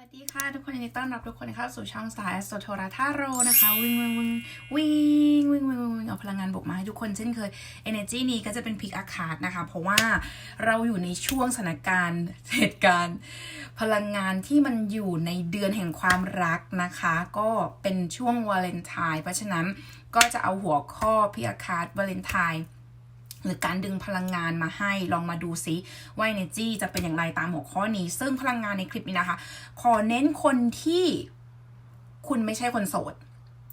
สวัสดีค่ะทุกคนยินดีต้อนรับทุกคนเข้าสู่ช่องสายโซโทราทาโรนะคะวิ่งวิ่งวิ่งวิ่งวิ่งวิ่งวิ่งเอาพลังงานบวกมาให้ทุกคนเช่นเคย Energy นี้ก็จะเป็นพิกอากาศนะคะ เพราะว่าเราอยู่ในช่วงสถานการณ์เหตุการณ์ พลังงานที่มันอยู่ในเดือนแห่งความรักนะคะ ก็เป็นช่วงวาเลนไทน์เพราะฉะนั้นก็จะเอาหัวข้อพิกอากาศวาเลนไทน์ หรือการดึงพลังงานมาให้ลองมาดูซิว่า energy จะเป็นอย่างไรตามหัวข้อนี้ ซึ่งพลังงานในคลิปนี้นะคะ ขอเน้นคนที่คุณไม่ใช่คนโสด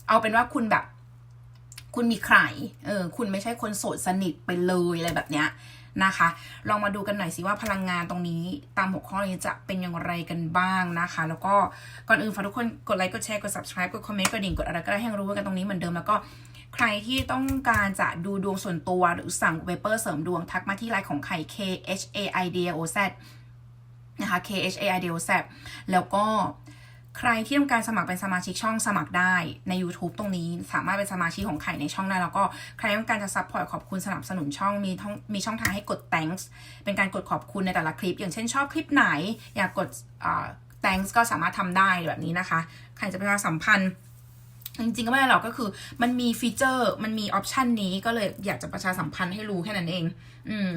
เอาเป็นว่าคุณแบบ คุณมีใครเออคุณไม่ใช่คนโสดสนิทไปเลยอะไรแบบเนี้ยนะคะ ลองมาดูกันหน่อยสิว่าพลังงานตรงนี้ตามหัวข้อนี้จะเป็นอย่างไรกันบ้างนะคะ แล้วก็ก่อนอื่นฝากทุกคนกดไลค์กดแชร์กด subscribe กดคอมเมนต์กดดิ่งกดอะไรก็ได้ให้รู้กันตรงนี้เหมือนเดิมแล้วก็ ใครที่ต้องการจะดูดวงส่วนตัวหรือสั่งเวเปอร์เสริมดวงทักมาที่ไลน์ของไข่ K H A I D O Z นะคะ K H A I D O Z แล้วก็ใครที่ต้องการสมัครเป็นสมาชิกช่องสมัครได้ใน YouTube ตรงนี้สามารถเป็นสมาชิกของไข่ในช่องได้ แล้วก็ใครต้องการจะซัพพอร์ตขอบคุณสนับสนุนช่องมีท่องมีช่องทางให้กด thanks เป็นการกดขอบคุณในแต่ละคลิป อย่างเช่นชอบคลิปไหน อยากกด thanks ก็สามารถทำได้แบบนี้นะคะ ใครจะเประชาสัมพันธ์ จริงๆก็ไม่ได้หรอกก็คือ มันมีฟีเจอร์มันมีออปชันนี้ก็เลยอยากจะประชาสัมพันธ์ให้รู้แค่นั้นเอง อืม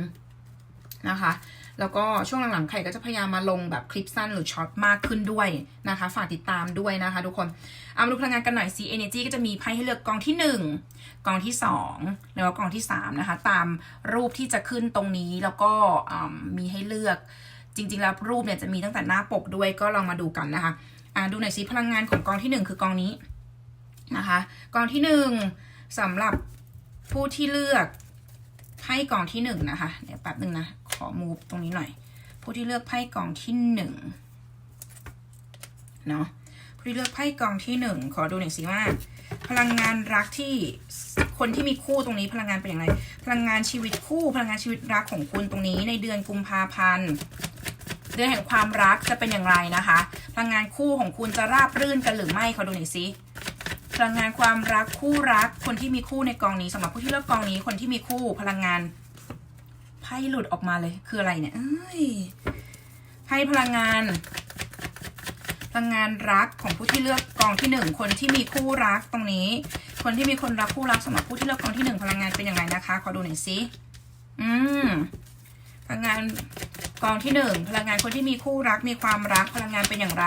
นะคะ แล้วก็ช่วงหลังๆไข่ก็จะพยายามมาลงแบบคลิปสั้นหรือช็อตมากขึ้นด้วยนะคะ ฝากติดตามด้วยนะคะทุกคนเอามาดูพลังงานกันหน่อย C Energy ก็จะมีไพ่ให้เลือกกองที่ 1 กองที่ 2 แล้วก็กองที่ 3 นะคะ ตามรูปที่จะขึ้นตรงนี้แล้วก็มีให้เลือกจริงๆ แล้วรูปเนี่ยจะมีตั้งแต่หน้าปกด้วยก็ลองมาดูกันนะคะอ่าดูหน่อยสิพลังงานของกองที่ 1 คือกองนี้ นะคะกองที่หนึ่งสำหรับผู้ที่เลือกไพ่กองที่หนึ่งนะคะเดี๋ยวแป๊บหนึ่งนะ ขอมูฟตรงนี้หน่อย ผู้ที่เลือกไพ่กองที่หนึ่งเนาะผู้ที่เลือกไพ่กองที่หนึ่งขอดูหน่อยสิว่า พลังงานรักที่คนที่มีคู่ตรงนี้พลังงานเป็นอย่างไร พลังงานชีวิตคู่ พลังงานชีวิตรักของคุณตรงนี้ในเดือนกุมภาพันธ์เดือนแห่งความรักจะเป็นอย่างไรนะคะ พลังงานคู่ของคุณจะราบรื่นกันหรือไม่ขอดูหน่อยสิ พลังงานความรักคู่รัก คนที่มีคู่ในกองนี้สำหรับผู้ที่เลือกกองนี้ คนที่มีคู่พลังงานไพ่หลุดออกมาเลยคืออะไรเนี่ยเอ้ยไพ่พลังงาน พลังงานรักของผู้ที่เลือกกองที่หนึ่งคนที่มีคู่รักตรงนี้ คนที่มีคนรักคู่รักสำหรับผู้ที่เลือกกองที่หนึ่งพลังงานเป็นอย่างไรนะคะขอดูหน่อยสิอืมพลังงานกองที่หนึ่งพลังงานคนที่มีคู่รักมีความรักพลังงานเป็นอย่างไร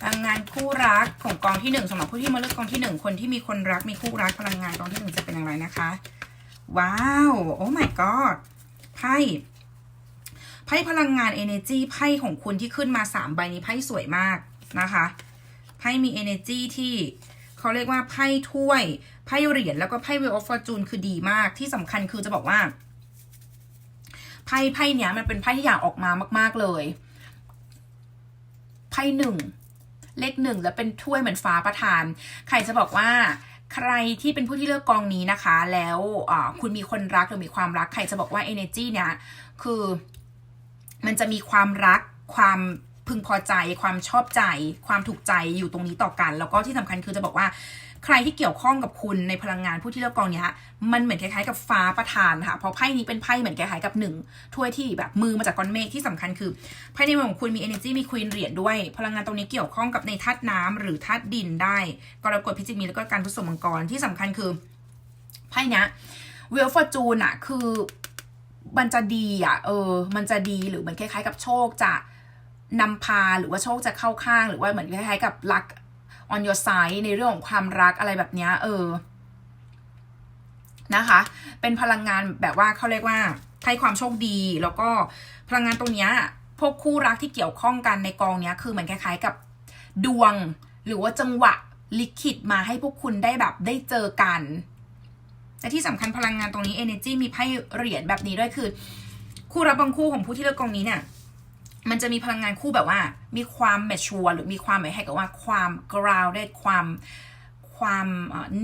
พลังงานคู่รักของกองที่หนึ่งสำหรับผู้ที่มาเลือกกองที่หนึ่งคนที่มีคนรักมีคู่รักพลังงานกองที่หนึ่งจะเป็นอย่างไรนะคะ ว้าว โอ้ my god ไพ่ไพ่พลังงาน energy ไพ่ของคุณที่ขึ้นมาสามใบนี้ไพ่สวยมากนะคะไพ่มี energy ที่เขาเรียกว่าไพ่ถ้วยไพ่เหรียญแล้วก็ไพ่ wheel of fortune คือดีมากที่สำคัญคือจะบอกว่าไพ่ไพ่เนี้ยมันเป็นไพ่ที่อยากออกมามาก ๆเลย ไพ่หนึ่ง เลขหนึ่งแล้วเป็นถ้วยเหมือนฟ้าประทาน ใครจะบอกว่าใครที่เป็นผู้ที่เลือกกองนี้นะคะ แล้วคุณมีคนรักหรือมีความรัก ใครจะบอกว่า energy เนี่ยคือมันจะมีความรักความพึงพอใจ ความชอบใจ ความถูกใจอยู่ตรงนี้ต่อกัน แล้วก็ที่สำคัญคือจะบอกว่า ใครที่เกี่ยวข้องกับคุณในพลังงานผู้ที่เลือกกองเนี้ยมันเหมือนคล้ายๆกับฟ้าประทานค่ะเพราะไพ่นี้เป็นไพ่เหมือนคล้ายๆกับหนึ่งถ้วยที่แบบมือมาจากก้อนเมฆที่สำคัญคือไพ่ในมือของคุณมี energy มีควีนเหรียญด้วย พลังงานตรงนี้เกี่ยวข้องกับในธาตุน้ำหรือธาตุดินได้กรกฎพิจิกมีแล้วก็การผสมมังกรที่สำคัญคือไพ่เนี้ยเวลฟอร์จูนอะคือมันจะดีอะเออ มันจะดีหรือมันคล้ายๆ กับโชคจะนำพาหรือว่าโชคจะเข้าข้าง หรือว่าเหมือนคล้ายๆกับลัก on your side ในเรื่องของความรักอะไรแบบนี้เออนะคะ เป็นพลังงานแบบว่าเขาเรียกว่าให้ความโชคดี แล้วก็พลังงานตรงนี้พวกคู่รักที่เกี่ยวข้องกันในกองนี้คือเหมือนคล้ายๆกับดวง หรือว่าจังหวะลิขิตมาให้พวกคุณได้แบบได้เจอกันแต่ที่สำคัญพลังงานตรงนี้ energy มีไพ่เหรียญแบบนี้ด้วยคือ คู่รักบางคู่ของผู้ที่เลือกกองนี้เนี่ย มันจะมีพลังงานคู่แบบว่า มีความแมชชัวหรือมีความหมายให้กับว่าความ grounded ความความ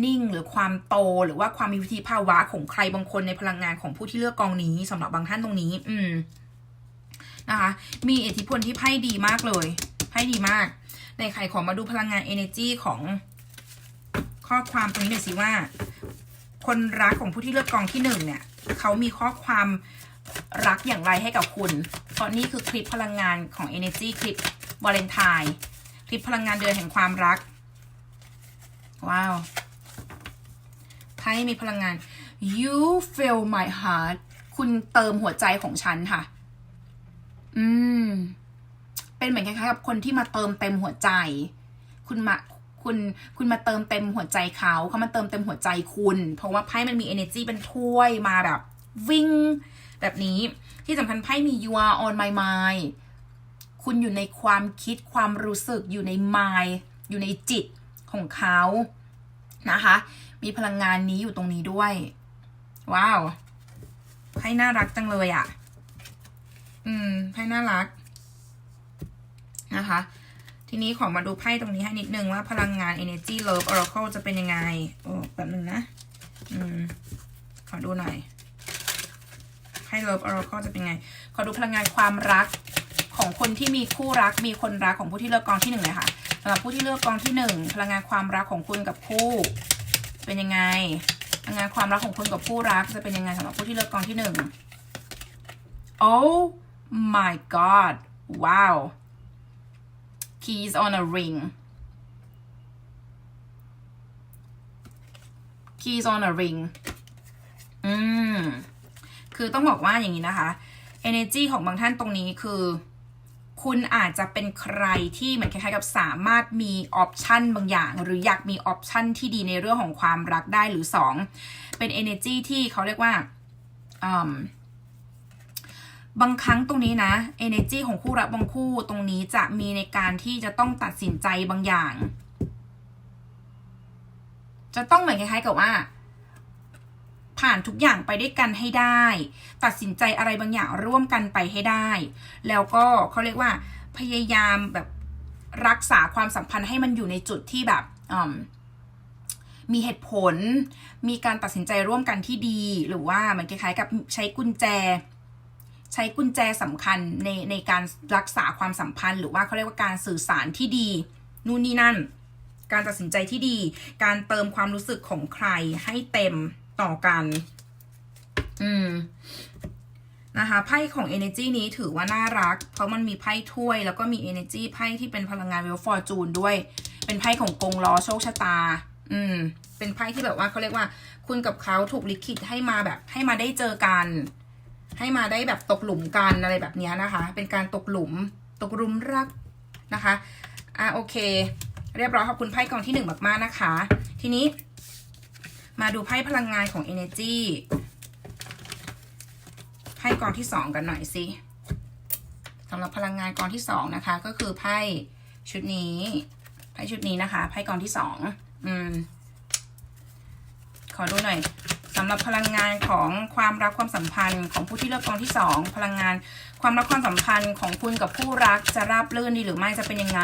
นิ่งหรือความโตหรือว่าความมีวิธีภาวะของใครบางคนในพลังงานของผู้ที่เลือกกองนี้สำหรับบางท่านตรงนี้ อืมนะคะมีอิทธิพลที่ไพ่ดีมากเลยไพ่ดีมาก ในใครขอมาดูพลังงาน energy ของข้อความตรงนี้หน่อยสิว่า คนรักของผู้ที่เลือกกองที่หนึ่งเนี่ย เขามีข้อความรักอย่างไรให้กับคุณ เพราะนี่คือคลิปพลังงานของ Energy คลิปวาเลนไทน์คลิปพลังงานเดือนแห่งความรัก ว้าวไพ่มีพลังงาน you fill my heart คุณเติมหัวใจของฉันค่ะ อืม เป็นเหมือนคล้ายๆกับคนที่มาเติมเต็มหัวใจ คุณมาคุณคุณมาเติมเต็มหัวใจเขาเขามาเติมเต็มหัวใจคุณ เพราะว่าไพ่มันมี energy เป็นถ้วยมาแบบ วิ่ง แบบนี้ที่สำคัญไพ่มี you are on my mind คุณอยู่ในความคิดความรู้สึกอยู่ใน mind อยู่ในจิตของเขานะคะ มีพลังงานนี้อยู่ตรงนี้ด้วย ว้าวไพ่น่ารักจังเลยอะ่ะ อืมไพ่น่ารัก นะคะ ทีนี้ขอมาดูไพ่ตรงนี้ให้นิดนึงว่าพลังงาน energy love oracle จะเป็นยังไง โอ้แบบนึงนะ อืม ขอดูหน่อย ไพ่ love oracle จะเป็นไง ขอดูพลังงานความรักของคนที่มีคู่รัก มีคนรักของผู้ที่เลือกกองที่หนึ่งเลยค่ะสำหรับผู้ที่เลือกกองที่หนึ่งพลังงานความรักของคุณกับคู่ เป็นยังไง พลังงานความรักของคุณกับคู่รักจะเป็นยังไงสำหรับผู้ที่เลือกกองที่หนึ่ง Oh my god wow keys on a ring keys on a ring อืม คือต้องบอกว่าอย่างนี้นะคะ energy ของบางท่านตรงนี้คือ คุณอาจจะเป็นใครที่เหมือนคล้ายๆกับสามารถมีออปชันบางอย่าง หรืออยากมีออปชันที่ดีในเรื่องของความรักได้หรือสองเป็น energy ที่เขาเรียกว่าอืมบางครั้งตรงนี้นะ energy ของคู่รักบางคู่ตรงนี้จะมีในการที่จะต้องตัดสินใจบางอย่าง จะต้องเหมือนคล้ายๆกับว่า ผ่านทุกอย่างไปด้วยกันให้ได้ ตัดสินใจอะไรบางอย่างร่วมกันไปให้ได้ แล้วก็เขาเรียกว่าพยายามแบบรักษาความสัมพันธ์ให้มันอยู่ในจุดที่แบบมีเหตุผล มีการตัดสินใจร่วมกันที่ดี หรือว่ามันคล้ายๆกับใช้กุญแจ ใช้กุญแจสำคัญในในการรักษาความสัมพันธ์ หรือว่าเขาเรียกว่าการสื่อสารที่ดี นู่นนี่นั่น การตัดสินใจที่ดี การเติมความรู้สึกของใครให้เต็ม ต่อกัน อืมนะคะไพ่ของ energy นี้ถือว่าน่ารัก เพราะมันมีไพ่ถ้วย แล้วก็มี energy ไพ่ที่เป็นพลังงาน w e l f o r t u n e ด้วย เป็นไพ่ของกงล้อโชคชะตา อืม เป็นไพ่ที่แบบว่าเขาเรียกว่า คุณกับเขาถูกลิขิตให้มาแบบ ให้มาได้เจอกัน ให้มาได้แบบตกหลุมกันอะไรแบบนี้นะคะ เป็นการตกหลุม ตกหลุมรักนะคะ อะโอเค เรียบร้อยขอบคุณไพ่กองที่หนึ่งมากๆนะคะ ทีนี้ มาดูไพ่พลังงานของ energy ไพ่กองที่สองกันหน่อยสิสำหรับพลังงานกองที่สองนะคะ ก็คือไพ่ชุดนี้ไพ่ชุดนี้นะคะไพ่กองที่สองอืม ขอดูหน่อยสำหรับพลังงานของความรักความสัมพันธ์ของผู้ที่เลือกกองที่สองพลังงานความรักความสัมพันธ์ของคุณกับผู้รักจะราบรื่นดีหรือไม่จะเป็นยังไง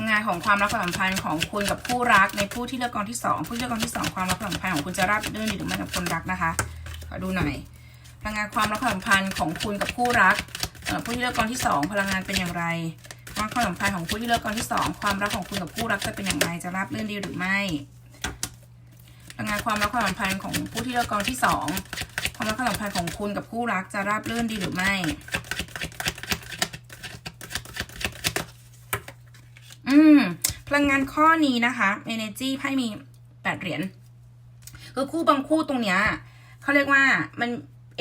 งงานของความรักความสัมพันธ์ของคุณกับผู้รักในผู้ที่เลือกกองที่สองผู้เลือกกองที่สองความรักความสัมพันธ์ของคุณจะราบรื่นดีหรือไม่กับคนรักนะคะขอดูหน่อยพลังงานความรักความสัมพันธ์ของคุณกับผู้รักผู้ที่เลือกกองที่สองพลังงานเป็นอย่างไรความความสัมพันธ์ของผู้ที่เลือกกองที่สองความรักของคุณกับผู้รักจะเป็นอย่างไรจะราบรื่นดีหรือไม่พลังงานความรักความสัมพันธ์ของผู้ที่เลือกกองที่สองความรักความสัมพันธ์ของคุณกับคู่รักจะราบรื่นดีหรือไม่ อืม พลังงานข้อนี้นะคะ energy ไพ่มีแปดเหรียญคือคู่บางคู่ตรงเนี้ยเขาเรียกว่ามัน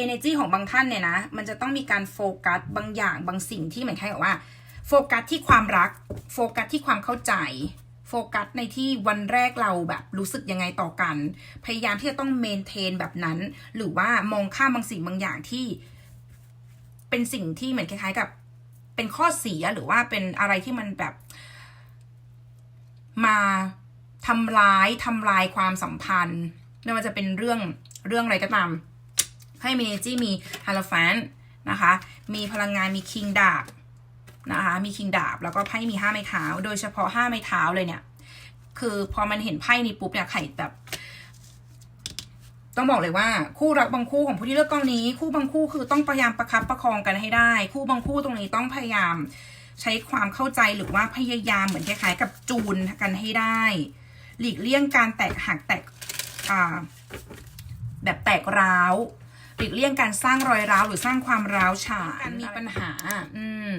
energy ของบางท่านเนี่ยนะ มันจะต้องมีการโฟกัสบางอย่างบางสิ่งที่เหมือนคล้ายกับว่า โฟกัสที่ความรัก โฟกัสที่ความเข้าใจ โฟกัสในที่วันแรกเราแบบรู้สึกยังไงต่อกัน พยายามที่จะต้องเมนเทนแบบนั้น หรือว่ามองข้ามบางสิ่งบางอย่างที่ เป็นสิ่งที่เหมือนคล้ายๆกับ เป็นข้อเสียหรือว่าเป็นอะไรที่มันแบบ มาทำร้ายทำลายความสัมพันธ์ไม่ว่าจะเป็นเรื่องเรื่องอะไรก็ตามให้มีเนจี้มีฮาร์ฟนนะคะ มีพลังงานมีคิงดาบนะคะ มีคิงดาบแล้วก็ไพ่มีห้าไม้เท้า โดยเฉพาะห้าไม้เท้าเลยเนี่ย คือพอมันเห็นไพ่นี้ปุ๊บเนี่ยไข่แบบ ต้องบอกเลยว่า คู่รักบางคู่ของผู้ที่เลือกกองนี้ คู่บางคู่คือต้องพยายามประคับประคองกันให้ได้ คู่บางคู่ตรงนี้ต้องพยายาม ใช้ความเข้าใจหรือว่าพยายามเหมือนคล้ายๆ กับจูนกันให้ได้ หลีกเลี่ยงการแตกหักแตกอ่าแบบแตกร้าวลีกเลี่ยงการสร้างรอยร้าวหรือสร้างความร้าวฉานการมีปัญหา อืม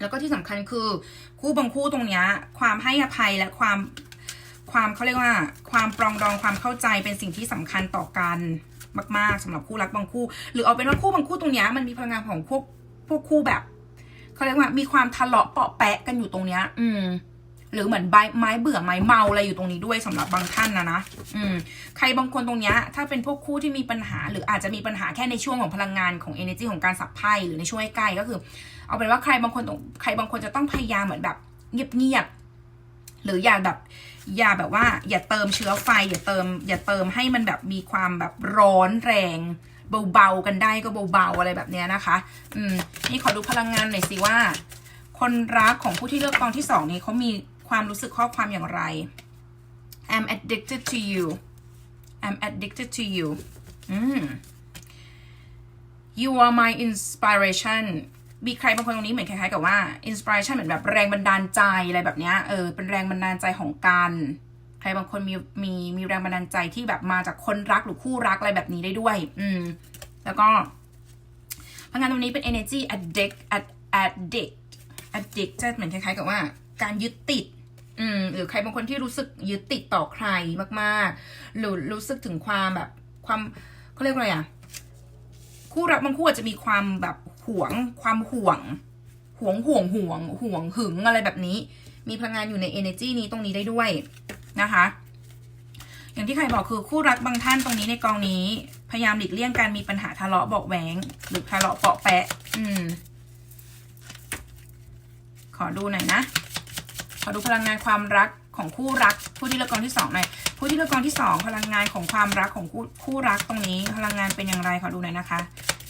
แล้วก็ที่สำคัญคือ คู่บางคู่ตรงเนี้ย ความให้อภัยและความความเขาเรียกว่า ความปรองดองความเข้าใจเป็นสิ่งที่สำคัญต่อกันมาก ๆสำหรับคู่รักบางคู่ หรือเอาเป็นว่าคู่บางคู่ตรงเนี้ยมันมีพลังงานของพวกพวกคู่แบบ เขาเรียกว่ามีความทะเลาะเปาะแปะกันอยู่ตรงเนี้ย อืม หรือเหมือนใบไม้เบื่อไม้เมาอะไรอยู่ตรงนี้ด้วยสำหรับบางท่านนะนะอืม ใครบางคนตรงเนี้ยถ้าเป็นพวกคู่ที่มีปัญหา หรืออาจจะมีปัญหาแค่ในช่วงของพลังงานของ energy ของการสับไพ่หรือในช่วงใกล้ก็คือ เอาเป็นว่าใครบางคนตรงใครบางคนจะต้องพยายามเหมือนแบบเงียบๆหรืออย่าแบบอย่าแบบว่า อย่าเติมเชื้อไฟ อย่าเติม อย่าเติมให้มันแบบมีความแบบร้อนแรง เบาๆกันได้ก็เบาๆอะไรแบบเนี้ยนะคะ อืมนี่ขอดูพลังงานหน่อยสิว่า คนรักของผู้ที่เลือกกองที่สองนี้เขามีความรู้สึกข้อความอย่างไร I'm addicted to you I'm addicted to you อืม you are my inspiration มีใครบางคนตรงนี้เหมือนคล้ายๆกับว่า inspiration เหมือนแบบแรงบันดาลใจอะไรแบบเนี้ยเออเป็นแรงบันดาลใจของกัน ครบางคนมีมีมีแรงบันดาลใจที่แบบมาจากคนรักหรือคู่รักอะไรแบบนี้ได้ด้วย อืม แล้วก็พลังงานตรงนี้เป็น energy addict ad- addict addict จะเหมือนคล้ายๆ กับว่า การยึดติด อืม หรือใครบางคนที่รู้สึกยึดติดต่อใครมากๆ หรือรู้สึกถึงความแบบ ความเขาเรียกว่าอะไรอะคู่รักบางคู่อาจจะมีความแบบหวง ความห่วง ห่วงห่วงห่วงห่วงหึงอะไรแบบนี้ มีพลังงานอยู่ใน energy นี้ตรงนี้ได้ด้วย นะคะ อย่างที่ใครบอกคือคู่รักบางท่านตรงนี้ในกองนี้ พยายามหลีกเลี่ยงการมีปัญหาทะเลาะเบาะแหวง หรือทะเลาะเปาะแปะ อืม ขอดูหน่อยนะ ขอดูพลังงานความรักของคู่รัก ผู้ที่เลือกกองที่สองหน่อยผู้ที่เลือกกองที่สองพลังงานของความรักของคู่คู่รักตรงนี้ พลังงานเป็นอย่างไรขอดูหน่อยนะคะ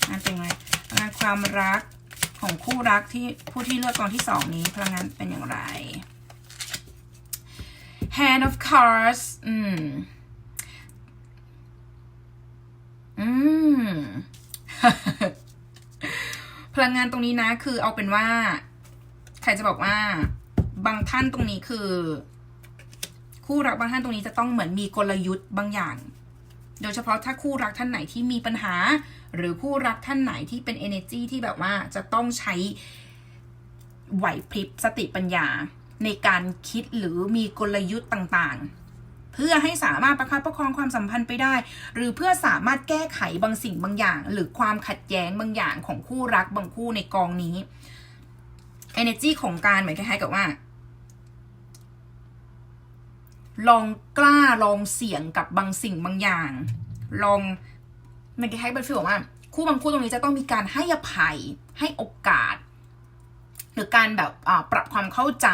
งานเป็นไงพลังงานความรักของคู่รักที่ผู้ที่เลือกกองที่สองนี้ พลังงานเป็นอย่างไร Hand of Cards อืม อืม พลังงานตรงนี้นะ คือเอาเป็นว่า ใครจะบอกว่า บางท่านตรงนี้คือ คู่รักบางท่านตรงนี้จะต้องเหมือนมีกลยุทธ์บางอย่าง โดยเฉพาะถ้าคู่รักท่านไหนที่มีปัญหา หรือคู่รักท่านไหนที่เป็น energy ที่แบบว่าจะต้องใช้ไหวพริบสติปัญญา ในการคิดหรือมีกลยุทธ์ต่างๆ เพื่อให้สามารถประคับประคองความสัมพันธ์ไปได้ หรือเพื่อสามารถแก้ไขบางสิ่งบางอย่าง หรือความขัดแย้งบางอย่างของคู่รักบางคู่ในกองนี้ energy ของการเหมือนคล้ายๆกับว่า ลองกล้าลองเสี่ยงกับบางสิ่งบางอย่าง ลองมันคล้ายๆเป็นฟีลว่า คู่บางคู่ตรงนี้จะต้องมีการให้อภัยให้โอกาส หรือการแบบปรับความเข้าใจ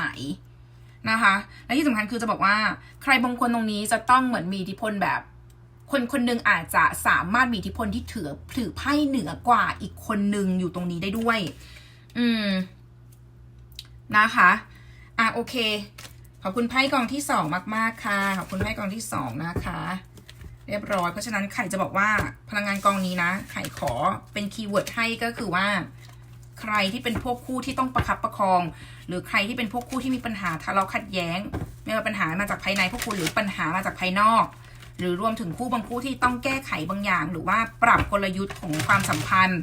นะคะ และที่สำคัญคือจะบอกว่าใครบางคนตรงนี้จะต้องเหมือนมีอิทธิพลแบบ คนคนหนึ่งอาจจะสามารถมีอิทธิพลที่ถือถือไพ่เหนือกว่าอีกคนหนึ่งอยู่ตรงนี้ได้ด้วย อืม นะคะ อะโอเค ขอบคุณไพ่กองที่สองมาก ๆ ค่ะ ขอบคุณไพ่กองที่สองนะคะ เรียบร้อย เพราะฉะนั้นไข่จะบอกว่าพลังงานกองนี้นะ ไข่ขอเป็นคีย์เวิร์ดให้ก็คือว่า ใครที่เป็นพวกคู่ที่ต้องประคับประคอง หรือใครที่เป็นพวกคู่ที่มีปัญหาทะเลาะขัดแย้ง ไม่ว่าปัญหามาจากภายในพวกคุณหรือปัญหามาจากภายนอก หรือรวมถึงคู่บางคู่ที่ต้องแก้ไขบางอย่าง หรือว่าปรับกลยุทธ์ของความสัมพันธ์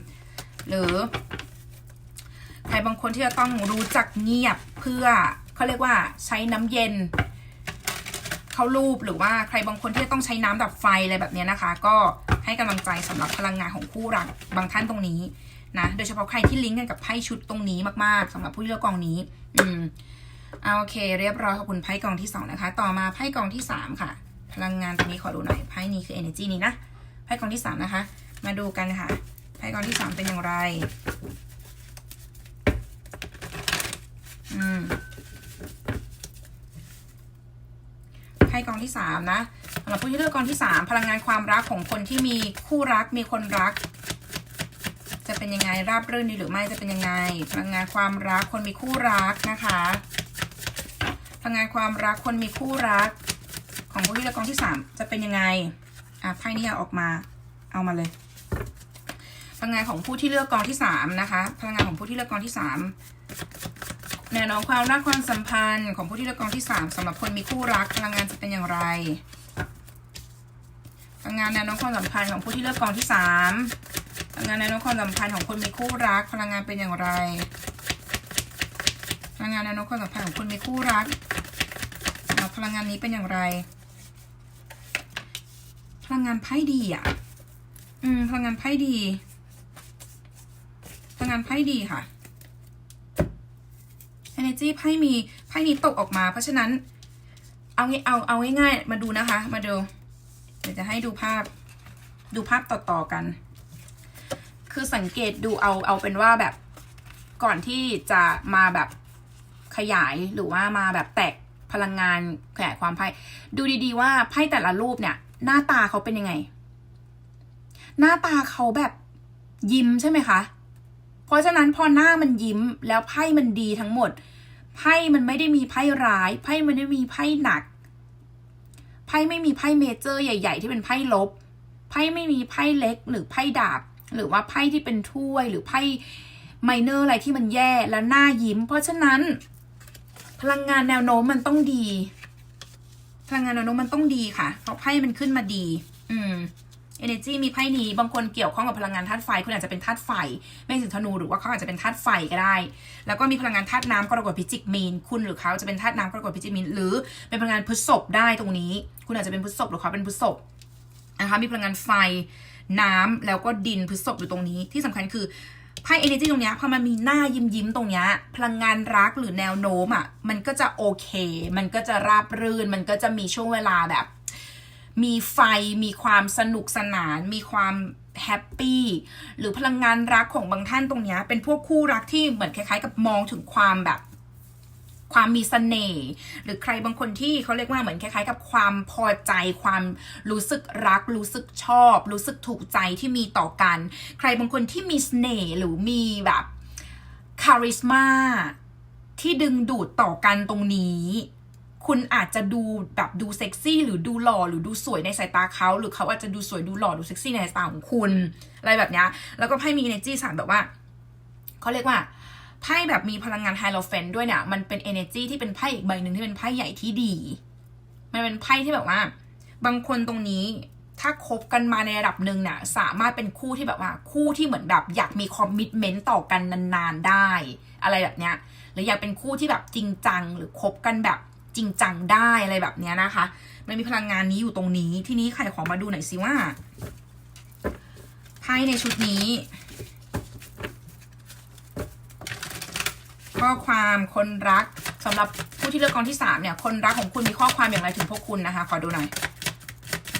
หรือ ใครบางคนที่จะต้องรู้จักเงียบเพื่อเขาเรียกว่าใช้น้ำเย็นเข้ารูปหรือว่าใครบางคนที่จะต้องใช้น้ำดับไฟอะไรแบบนี้นะคะ ก็ให้กำลังใจสำหรับพลังงานของคู่รักบางท่านตรงนี้ นะโดยเฉพาะใครที่ลิงก์กันกับไพ่ชุดตรงนี้มากๆสำหรับผู้ที่เลือกกองนี้ อืมเอาโอเค เรียบร้อยขอบคุณไพ่กองที่สองนะคะ ต่อมาไพ่กองที่สามค่ะ พลังงานตรงนี้ขอดูหน่อยไพ่นี้คือ energy นี้นะไพ่กองที่สามนะคะ มาดูกันค่ะไพ่กองที่สามเป็นอย่างไร อืมไพ่กองที่สามนะสำหรับผู้ที่เลือกกองที่สามพลังงานความรักของคนที่มีคู่รักมีคนรัก เป็นยังไง ราบรื่นดีหรือไม่จะเป็นยังไง พลังงานความรักคนมีคู่รักนะคะ พลังงานความรักคนมีคู่รัก ของผู้ที่เลือกกองที่สามจะเป็นยังไงอะไพ่นี้ออกมา เอามาเลยพลังงานของผู้ที่เลือกกองที่สามนะคะ พลังงานของผู้ที่เลือกกองที่สามแนวโน้มความรักความสัมพันธ์ของผู้ที่เลือกกองที่สามสำหรับคนมีคู่รัก พลังงานจะเป็นอย่างไรพพลังงานแนวโน้มความสัมพันธ์ของผู้ที่เลือกกองที่สาม พลังงานแนวโน้มความสัมพันธ์ของคนมีคู่รัก พลังงานเป็นอย่างไร พลังงานแนวโน้มความสัมพันธ์ของคนมีคู่รัก พลังงานนี้เป็นอย่างไร พลังงานไพ่ดีอะ อืม พลังงานไพ่ดี พลังงานไพ่ดีค่ะ energy ไพ่มีไพ่นี้ตกออกมา เพราะฉะนั้น เอางี้เอาเอาง่ายๆมาดูนะคะ มาดู เดี๋ยวจะให้ดูภาพ ดูภาพต่อๆกัน คือสังเกตดูเอาเอาเป็นว่าแบบก่อนที่จะมาแบบขยายหรือว่ามาแบบแตกพลังงานขยายความไพ่ดูดีๆว่าไพ่แต่ละรูปเนี่ย หน้าตาเขาเป็นยังไง หน้าตาเขาแบบยิ้มใช่ไหมคะ เพราะฉะนั้นพอหน้ามันยิ้มแล้วไพ่มันดีทั้งหมด ไพ่มันไม่ได้มีไพ่ร้าย ไพ่มันไม่ได้มีไพ่หนัก ไพ่ไม่มีไพ่เมเจอร์ใหญ่ ๆ ที่เป็นไพ่ลบ ไพ่ไม่มีไพ่เล็กหรือไพ่ดาบ หรือว่าไพ่ที่เป็นถ้วยหรือไพ่ไมเนอร์อะไรที่มันแย่แล้วหน้ายิ้ม เพราะฉะนั้น พลังงานแนวโน้มมันต้องดี พลังงานแนวโน้มมันต้องดีค่ะ เพราะไพ่มันขึ้นมาดี อืม energy มีไพ่นี้บางคนเกี่ยวข้องกับพลังงานธาตุไฟคุณอาจจะเป็นธาตุไฟไม่ถึงธนูหรือว่าเขาอาจจะเป็นธาตุไฟก็ได้ แล้วก็มีพลังงานธาตุน้ำกรกฎพิจิกมีน คุณหรือเขาจะเป็นธาตุน้ำกรกฎพิจิกมีน หรือเป็นพลังงานพฤษภได้ตรงนี้ คุณอาจจะเป็นพฤษภหรือเขาเป็นพฤษภนะคะมีพลังงานไฟ น้ำแล้วก็ดินพฤษภอยู่ตรงนี้ที่สำคัญคือไพ่ energy ตรงนี้พอมันมีหน้ายิ้มยิ้มตรงนี้พลังงานรักหรือแนวโน้มอะมันก็จะโอเค มันก็จะราบรื่น มันก็จะมีช่วงเวลาแบบ มีไฟมีความสนุกสนาน มีความแฮปปี้หรือพลังงานรักของบางท่านตรงนี้เป็นพวกคู่รักที่เหมือนคล้ายๆ กับมองถึงความแบบ ความมีเสน่ห์หรือใครบางคนที่เขาเรียกว่าเหมือนคล้ายๆ กับความพอใจ ความรู้สึกรัก รู้สึกชอบ รู้สึกถูกใจที่มีต่อกัน ใครบางคนที่มีเสน่ห์หรือมีแบบคาริสมาที่ดึงดูดต่อกันตรงนี้ คุณอาจจะดูแบบดูเซ็กซี่หรือดูหล่อหรือดูสวยในสายตาเขาหรือเขาอาจจะดูสวยดูหล่อดูเซ็กซี่ในสายตาของคุณ อะไรแบบนี้แล้วก็ไพ่มี energy สามแบบว่าเขาเรียกว่า ไพ่แบบมีพลังงานไฮโลเฟนด้วยเนี่ย มันเป็น energy ที่เป็นไพ่อีกใบหนึ่งที่เป็นไพ่ใหญ่ที่ดี มันเป็นไพ่ที่แบบว่า บางคนตรงนี้ถ้าคบกันมาในระดับหนึ่งเนี่ยสามารถเป็นคู่ที่แบบว่าคู่ที่เหมือนแบบอยากมีคอมมิชเมนต์ต่อกันนานๆได้ อะไรแบบเนี้ยหรืออยากเป็นคู่ที่แบบจริงจัง หรือคบกันแบบจริงจังได้อะไรแบบเนี้ยนะคะ มันมีพลังงานนี้อยู่ตรงนี้ ที่นี้ใครขอมาดูหน่อยสิว่าไพ่ในชุดนี้ ข้อความคนรักสำหรับผู้ที่เลือกกองที่สามเนี่ย คนรักของคุณมีข้อความอย่างไรถึงพวกคุณนะคะ ขอดูหน่อย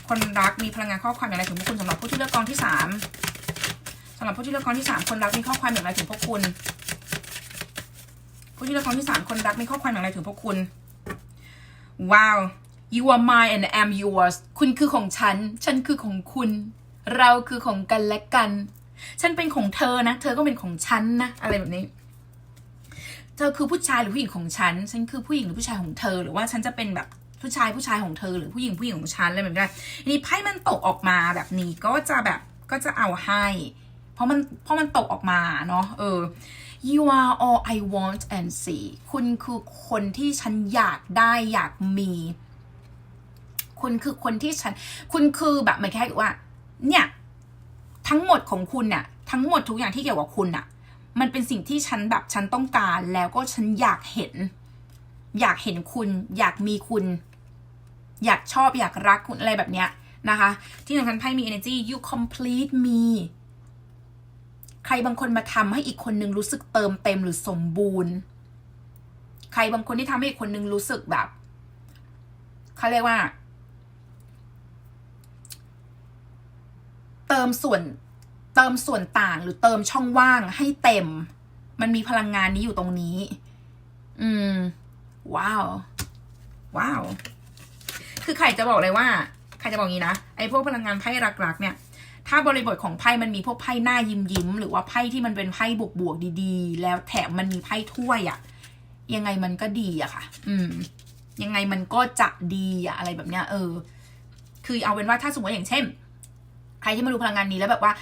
คนรักมีพลังงานข้อความอย่างไรถึงพวกคุณสำหรับผู้ที่เลือกกองที่สามสำหรับผู้ที่เลือกกองที่สามคนรักมีข้อความอย่างไรถึงพวกคุณ ผู้ที่เลือกกองที่สามคนรักมีข้อความอย่างไรถึงพวกคุณ ว้าว you are mine and I am yours คุณคือของฉัน ฉันคือของคุณ เราคือของกันและกัน ฉันเป็นของเธอนะ เธอก็เป็นของฉันนะ อะไรแบบนี้ เธอคือผู้ชายหรือผู้หญิงของฉัน ฉันคือผู้หญิงหรือผู้ชายของเธอ หรือว่าฉันจะเป็นแบบผู้ชายผู้ชายของเธอ หรือผู้หญิงผู้หญิงของฉันอะไรแบบนี้นี่ไพ่มันตกออกมาแบบนี้ก็จะแบบก็จะเอาให้ เพราะมันเพราะมันตกออกมาเนาะเออ you are all I want and see คุณคือคนที่ฉันอยากได้อยากมี คุณคือคนที่ฉัน คุณคือแบบเหมือนแค่ว่า เนี่ย ทั้งหมดของคุณเนี่ยทั้งหมดทุกอย่างที่เกี่ยวกับคุณอะ มันเป็นสิ่งที่ฉันแบบฉันต้องการแล้วก็ฉันอยากเห็น อยากเห็นคุณ อยากมีคุณ อยากชอบอยากรักคุณอะไรแบบเนี้ยนะคะ ที่สำคัญไพ่มี energy you complete me ใครบางคนมาทำให้อีกคนนึงรู้สึกเติมเต็มหรือสมบูรณ์ ใครบางคนที่ทำให้อีกคนนึงรู้สึกแบบเขาเรียกว่า เติมส่วน เติมส่วนต่างหรือเติมช่องว่างให้เต็ม มันมีพลังงานนี้อยู่ตรงนี้ อืม ว้าว ว้าว คือใครจะบอกเลยว่า ใครจะบอกงี้นะ ไอ้พวกพลังงานไพ่รักๆเนี่ย ถ้าบริบทของไพ่มันมีพวกไพ่หน้ายิ้มยิ้มๆหรือว่าไพ่ที่มันเป็นไพ่บวกบวกๆดีๆ แล้วแถมมันมีไพ่ถ้วยอะยังไงมันก็ดีอะค่ะ อืม ยังไงมันก็จะดีอะอะไรแบบเนี้ย เออ คือเอาเป็นว่าถ้าสมมติอย่างเช่น ใครที่มาดูพลังงานนี้แล้วแบบว่า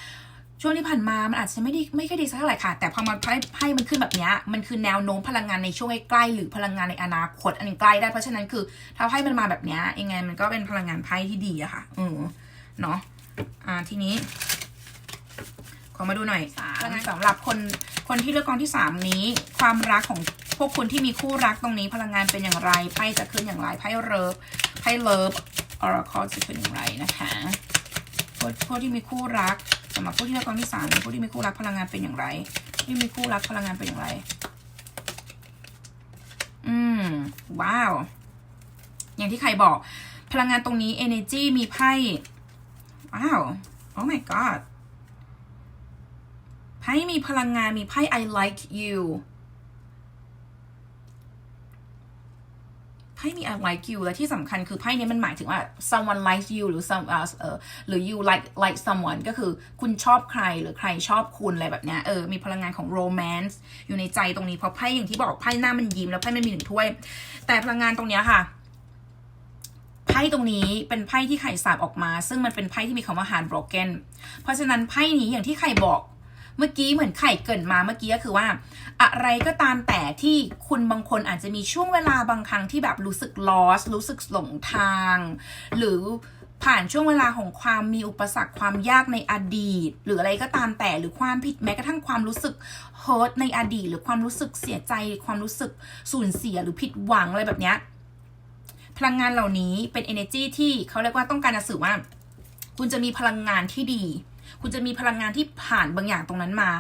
ช่วงที่ผ่านมามันอาจจะไม่ได้ไม่ค่อยดีสักเท่าไหร่ค่ะ แต่พอมาไพ่ไพ่มันขึ้นแบบเนี้ยมันคือแนวโน้มพลังงานในช่วงใกล้ๆหรือพลังงานในอนาคตอันนี้ใกล้ได้เพราะฉะนั้นคือ ถ้าไพ่มันมาแบบเนี้ยยังไงมันก็เป็นพลังงานไพ่ที่ดีอะค่ะอืมเนาะอ่าทีนี้ ขอมาดูหน่อยสามพลังงานสำหรับคนคนที่เลือกกองที่สามนี้ ความรักของพวกคุณที่มีคู่รักตรงนี้พลังงานเป็นอย่างไรไพ่จะขึ้นอย่างไรไพ่เลิฟไพ่เลิฟออร์คอจะขึ้นอย่างไรนะคะพวกพวกที่มีคู่รัก สำหรับผู้ที่เลือกกองที่สามผู้ที่มีคู่รักพลังงานเป็นอย่างไรผู้ที่มีคู่รักพลังงานเป็นอย่างไร อืม ว้าว อย่างที่ใครบอก พลังงานตรงนี้ energy มีไพ่ ว้าว oh my god ไพ่มีพลังงานมีไพ่ I like you พ่มี I like you และที่สำคัญคือไพ่นี้มันหมายถึงว่า someone likes you หรือ some เออหรือ you like like someone ก็คือคุณชอบใครหรือใครชอบคุณอะไรแบบเนี้ยเออมีพลังงานของ romance อยู่ในใจตรงนี้เพราะไพ่อย่างที่บอกไพ่หน้ามันยิ้มแล้วไพ่ไมันมีหนึ่งถ้วย แต่พลังงานตรงเนี้ยค่ะไพ่ตรงนี้เป็นไพ่ที่ไข่สาบออกมา ซึ่งมันเป็นไพ่ที่มีคำว่า heart broken เพราะฉะนั้นไพ่นี้อย่างที่ไข่บอก เมื่อกี้เหมือนไข่เกินมาเมื่อกี้ก็คือว่า อะไรก็ตามแต่ที่คุณบางคนอาจจะมีช่วงเวลาบางครั้งที่แบบรู้สึก lost รู้สึกหลงทาง หรือผ่านช่วงเวลาของความมีอุปสรรคความยากในอดีต หรืออะไรก็ตามแต่หรือความผิดแม้กระทั่งความรู้สึก hurt ในอดีต หรือความรู้สึกเสียใจ ความรู้สึกสูญเสียหรือผิดหวังอะไรแบบเนี้ยพลังงานเหล่านี้เป็น energy ที่เขาเรียกว่าต้องการจะสื่อว่า คุณจะมีพลังงานที่ดี คุณจะมีพลังงานที่ผ่านบางอย่างตรงนั้นมา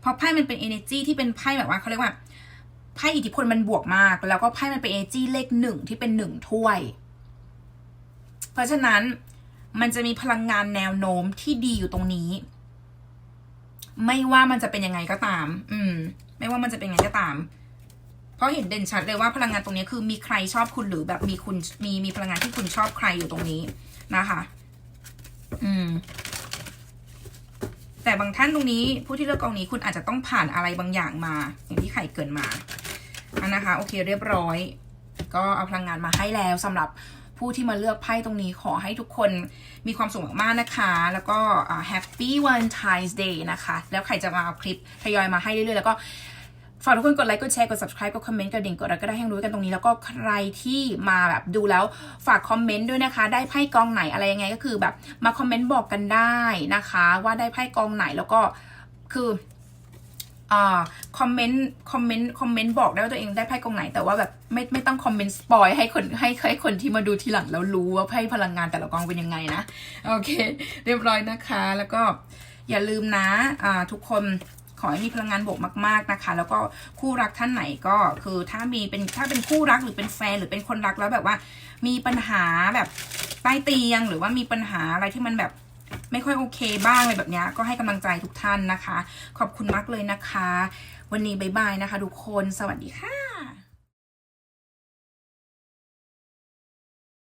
เพราะไพ่มันเป็น energy ที่เป็นไพ่แบบว่าเขาเรียกว่าไพ่อิทธิพลมันบวกมาก แล้วก็ไพ่มันเป็น energy เลขหนึ่งที่เป็นหนึ่งถ้วย เพราะฉะนั้นมันจะมีพลังงานแนวโน้มที่ดีอยู่ตรงนี้ ไม่ว่ามันจะเป็นยังไงก็ตาม อืม ไม่ว่ามันจะเป็นยังไงก็ตาม เพราะเห็นเด่นชัดเลยว่าพลังงานตรงนี้คือมีใครชอบคุณหรือแบบมีคุณมีมีพลังงานที่คุณชอบใครอยู่ตรงนี้นะคะ อืม แต่บางท่านตรงนี้ผู้ที่เลือกกองนี้คุณอาจจะต้องผ่านอะไรบางอย่างมา อย่างที่ไข่เกินมาอันนะคะโอเคเรียบร้อย ก็เอาพลังงานมาให้แล้วสำหรับผู้ที่มาเลือกไพ่ตรงนี้ขอให้ทุกคนมีความสุขมากๆนะคะ แล้วก็ Happy Valentine's Day นะคะ แล้วใครจะมาเอาคลิปทยอยมาให้เรื่อยๆ แล้วก็ ฝากทุกคนกดไลค์ กดแชร์ กด subscribe กดคอมเมนต์ กดดิ่ง กดอะไรก็ได้ให้รู้กันตรงนี้ แล้วก็ใครที่มาแบบดูแล้วฝากคอมเมนต์ด้วยนะคะ ได้ไพ่กองไหนอะไรยังไงก็คือแบบมาคอมเมนต์บอกกันได้นะคะ ว่าได้ไพ่กองไหนแล้วก็คืออ่าคอมเมนต์คอมเมนต์คอมเมนต์บอกได้ว่าตัวเองได้ไพ่กองไหน แต่ว่าแบบไม่ไม่ต้องคอมเมนต์สปอยให้คนให้ให้คนที่มาดูทีหลังแล้วรู้ว่าไพ่พลังงานแต่ละกองเป็นยังไงนะโอเค เรียบร้อยนะคะ แล้วก็อย่าลืมนะอ่าทุกคน ขอให้มีพลังงานบวกมากๆนะคะ แล้วก็คู่รักท่านไหนก็คือถ้ามีเป็นถ้าเป็นคู่รักหรือเป็นแฟนหรือเป็นคนรักแล้วแบบว่า มีปัญหาแบบใต้เตียงหรือว่ามีปัญหาอะไรที่มันแบบไม่ค่อยโอเคบ้างอะไรแบบเนี้ยก็ให้กำลังใจทุกท่านนะคะ ขอบคุณมากเลยนะคะ วันนี้บายบายนะคะทุกคนสวัสดีค่ะ